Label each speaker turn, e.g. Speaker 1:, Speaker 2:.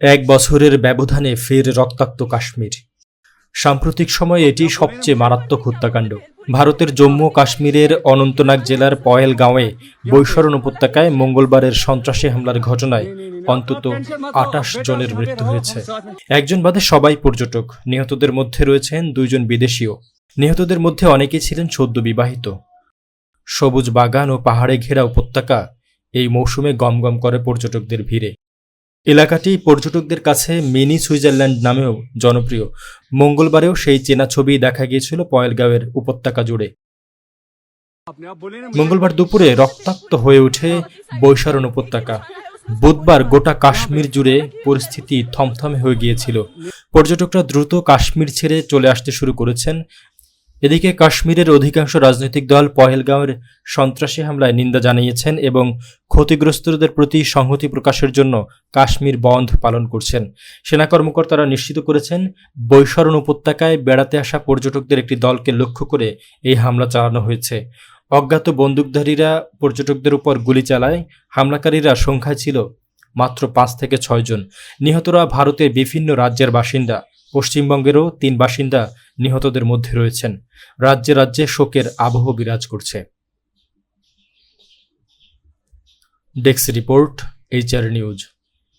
Speaker 1: এক বছরের ব্যবধানে ফের রক্তাক্ত কাশ্মীর। সাম্প্রতিক সময়ে এটি সবচেয়ে মারাত্মক হত্যাকাণ্ড। ভারতের জম্মু কাশ্মীরের অনন্তনাগ জেলার পয়েল পয়েলগাঁওয়ে বৈশরণ উপত্যকায় মঙ্গলবারের সন্ত্রাসী হামলার ঘটনায় অন্তত আটাশ জনের মৃত্যু হয়েছে। একজন বাদে সবাই পর্যটক। নিহতদের মধ্যে রয়েছেন দুইজন বিদেশীয় নিহতদের মধ্যে অনেকেই ছিলেন সদ্য বিবাহিত। সবুজ বাগান ও পাহাড়ে ঘেরা উপত্যকা এই মৌসুমে গমগম করে পর্যটকদের ভিড়ে। এলাকাটি পর্যটকদের কাছে মিনি সুইজারল্যান্ড নামেও জনপ্রিয়। মঙ্গলবারেও সেই চেনা ছবি দেখা গিয়েছিল পয়েলগাঁওয়ের উপত্যকা জুড়ে। মঙ্গলবার দুপুরে রক্তাক্ত হয়ে ওঠে বৈশারণ উপত্যকা। বুধবার গোটা কাশ্মীর জুড়ে পরিস্থিতি থমথমে হয়ে গিয়েছিল। পর্যটকরা দ্রুত কাশ্মীর ছেড়ে চলে আসতে শুরু করেছেন এদিকে কাশ্মীরের অধিকাংশ রাজনৈতিক দল পহেলগাঁওয়ের সন্ত্রাসী হামলায় নিন্দা জানিয়েছেন এবং ক্ষতিগ্রস্তদের প্রতি সংহতি প্রকাশের জন্য কাশ্মীর বন্ধ পালন করছেন। সেনা কর্মকর্তারা নিশ্চিত করেছেন, বৈশরণ উপত্যকায় বেড়াতে আসা পর্যটকদের একটি দলকে লক্ষ্য করে এই হামলা চালানো হয়েছে। অজ্ঞাত বন্দুকধারীরা পর্যটকদের উপর গুলি চালায়। হামলাকারীরা সংখ্যায় ছিল মাত্র পাঁচ থেকে ছয়জন নিহতরা ভারতের বিভিন্ন রাজ্যের বাসিন্দা। পশ্চিমবঙ্গেরও তিন বাসিন্দা নিহতদের মধ্যে রয়েছেন। রাজ্যে রাজ্যে শোকের আবহ বিরাজ করছে। ডেক্স রিপোর্ট, এইচআর নিউজ।